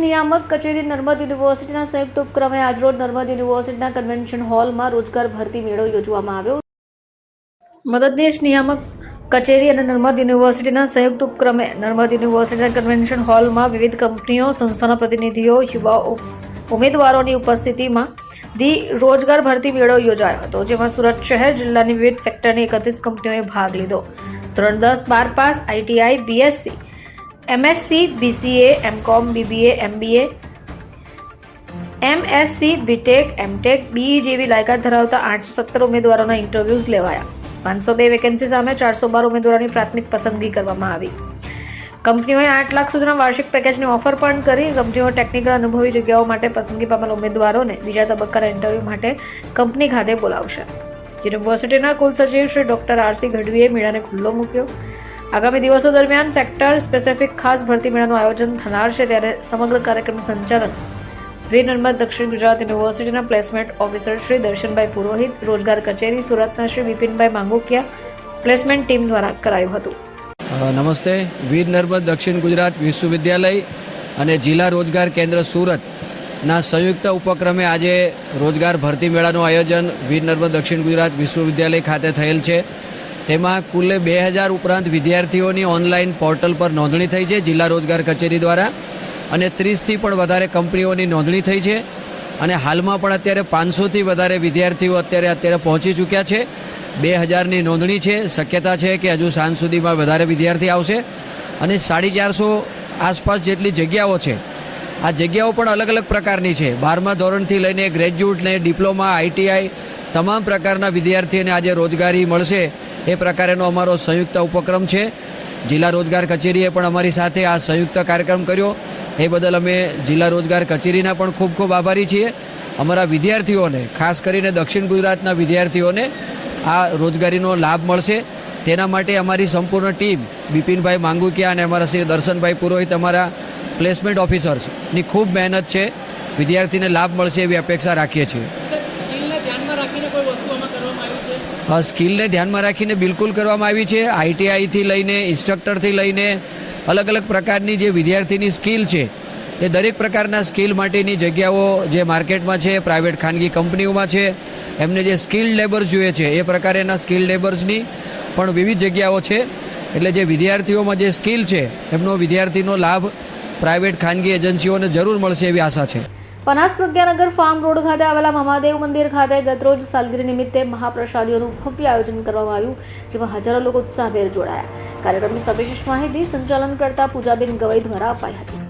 નિયામક કચેરી નર્મદ યુનિવર્સિટીના સંયુક્ત ઉપક્રમે આજરોજ નર્મદ યુનિવર્સિટીના કન્વેન્શન હોલમાં રોજગાર ભરતી મેળો યોજવામાં આવ્યો. મદદનીશ નિયામક કચેરી અને નર્મદ યુનિવર્સિટીના સંયુક્ત ઉપક્રમે નર્મદ યુનિવર્સિટીના કન્વેન્શન હોલમાં વિવિધ કંપનીઓ, સંસ્થાના પ્રતિનિધિઓ યુવાઓ ઉમેદવારોની ઉપસ્થિતિમાં ધી રોજગાર ભરતી મેળો યોજાયો હતો, જેમાં સુરત શહેર જિલ્લાની વિવિધ સેક્ટરની એકત્રીસ કંપનીઓએ ભાગ લીધો. ધોરણ દસ બાર pass ITI BSc MSc BCA MCom BBA MBA MSc BTech MTech BE જેવી લાયકાત ધરાવતા આઠસો સત્તર ઉમેદવારોના ઇન્ટરવ્યૂઝ લેવાયા. પાંચસો બે વેકેન્સી સામે ચારસો બાર ઉમેદવારોની પ્રાથમિક પસંદગી કરવામાં આવી. કંપનીઓએ આઠ લાખ સુધીના વાર્ષિક પેકેજની ઓફર પણ કરી. કંપનીઓ ટેકનિકલ અનુભવી જગ્યાઓ માટે પસંદગી પામેલ ઉમેદવારોને બીજા તબક્કાના ઇન્ટરવ્યૂ માટે કંપની ખાતે બોલાવશે. યુનિવર્સિટીના કુલસચિવ શ્રી ડોક્ટર આરસી ગઢવીએ મેળાને ખુલ્લો મૂક્યો. આગામી દિવસો દરમિયાન સેક્ટર સ્પેસિફિક ખાસ ભરતી મેળાનું આયોજન થનાર છે ત્યારે સમગ્ર કાર્યક્રમનું સંચાલન વીર નર્મદ દક્ષિણ ગુજરાત યુનિવર્સિટીના પ્લેસમેન્ટ ઓફિસર શ્રી દર્શનભાઈ પુરોહિત, રોજગાર કચેરી સુરતના શ્રી વિપિનભાઈ માંગુકિયા પ્લેસમેન્ટ ટીમ દ્વારા કરાયું હતું. નમસ્તે. વીર નર્મદ દક્ષિણ ગુજરાત વિશ્વવિદ્યાલય અને જિલ્લા રોજગાર કેન્દ્ર સુરતના સંયુક્ત ઉપક્રમે આજે રોજગાર ભરતી મેળાનું આયોજન વીર નર્મદ દક્ષિણ ગુજરાત વિશ્વવિદ્યાલય ખાતે થયેલ છે. તેમાં કુલે બે હજાર ઉપરાંત વિદ્યાર્થીઓની ઓનલાઈન પોર્ટલ પર નોંધણી થઈ છે, જિલ્લા રોજગાર કચેરી દ્વારા. અને ત્રીસથી પણ વધારે કંપનીઓની નોંધણી થઈ છે. અને હાલમાં પણ અત્યારે પાંચસોથી વધારે વિદ્યાર્થીઓ અત્યારે અત્યારે પહોંચી ચૂક્યા છે. બે હજારની નોંધણી છે. શક્યતા છે કે હજુ સાંજ સુધીમાં વધારે વિદ્યાર્થી આવશે. અને સાડી ચારસો આસપાસ જેટલી જગ્યાઓ છે. આ જગ્યાઓ પણ અલગ અલગ પ્રકારની છે. બારમા ધોરણથી લઈને ગ્રેજ્યુએટને ડિપ્લોમા, આઈટીઆઈ, તમામ પ્રકારના વિદ્યાર્થીઓને આજે રોજગારી મળશે. એ પ્રકારેનો અમારો સંયુક્ત ઉપક્રમ છે. જિલ્લા રોજગાર કચેરીએ પણ અમારી સાથે આ સંયુક્ત કાર્યક્રમ કર્યો. એ બદલ અમે જિલ્લા રોજગાર કચેરીના પણ ખૂબ ખૂબ આભારી છીએ. અમારા વિદ્યાર્થીઓને, ખાસ કરીને દક્ષિણ ગુજરાતના વિદ્યાર્થીઓને આ રોજગારીનો લાભ મળશે. તેના માટે અમારી સંપૂર્ણ ટીમ, બિપિનભાઈ માંગુકિયા અને અમારા શ્રી દર્શનભાઈ પુરોહિત, અમારા પ્લેસમેન્ટ ઓફિસર્સની ખૂબ મહેનત છે. વિદ્યાર્થીને લાભ મળશે એવી અપેક્ષા રાખીએ છીએ સ્કિલને ધ્યાનમાં રાખીને કોઈ વસ્તુ આમાં કરવામાં આવી છે અ, સ્કિલને ધ્યાનમાં રાખીને બિલકુલ કરવામાં આવી છે. આઈટીઆઈથી લઈને, ઇન્સ્ટ્રક્ટરથી લઈને અલગ અલગ પ્રકારની જે વિદ્યાર્થીની સ્કિલ છે, એ દરેક પ્રકારના સ્કિલ માટેની જગ્યાઓ જે માર્કેટમાં છે, પ્રાઇવેટ ખાનગી કંપનીઓમાં છે, એમને જે સ્કિલ્ડ લેબર્સ જોઈએ છે, એ પ્રકારેના સ્કિલ્ડ લેબર્સની પણ વિવિધ જગ્યાઓ છે. એટલે જે વિદ્યાર્થીઓમાં જે સ્કિલ છે, એમનો વિદ્યાર્થીનો લાભ પ્રાઇવેટ ખાનગી એજન્સીઓને જરૂર મળશે એવી આશા છે. પનાસ પ્રજ્ઞાનગર ફાર્મ રોડ ખાતે આવેલા મહાદેવ મંદિર ખાતે ગતરોજ સાલગીરી નિમિત્તે મહાપ્રસાદીઓનું ભવ્ય આયોજન કરવામાં આવ્યું, જેમાં હજારો લોકો ઉત્સાહભેર જોડાયા. કાર્યક્રમની સવિશેષ માહિતી સંચાલન કરતા પૂજાબેન ગવઈ દ્વારા અપાઈ હતી.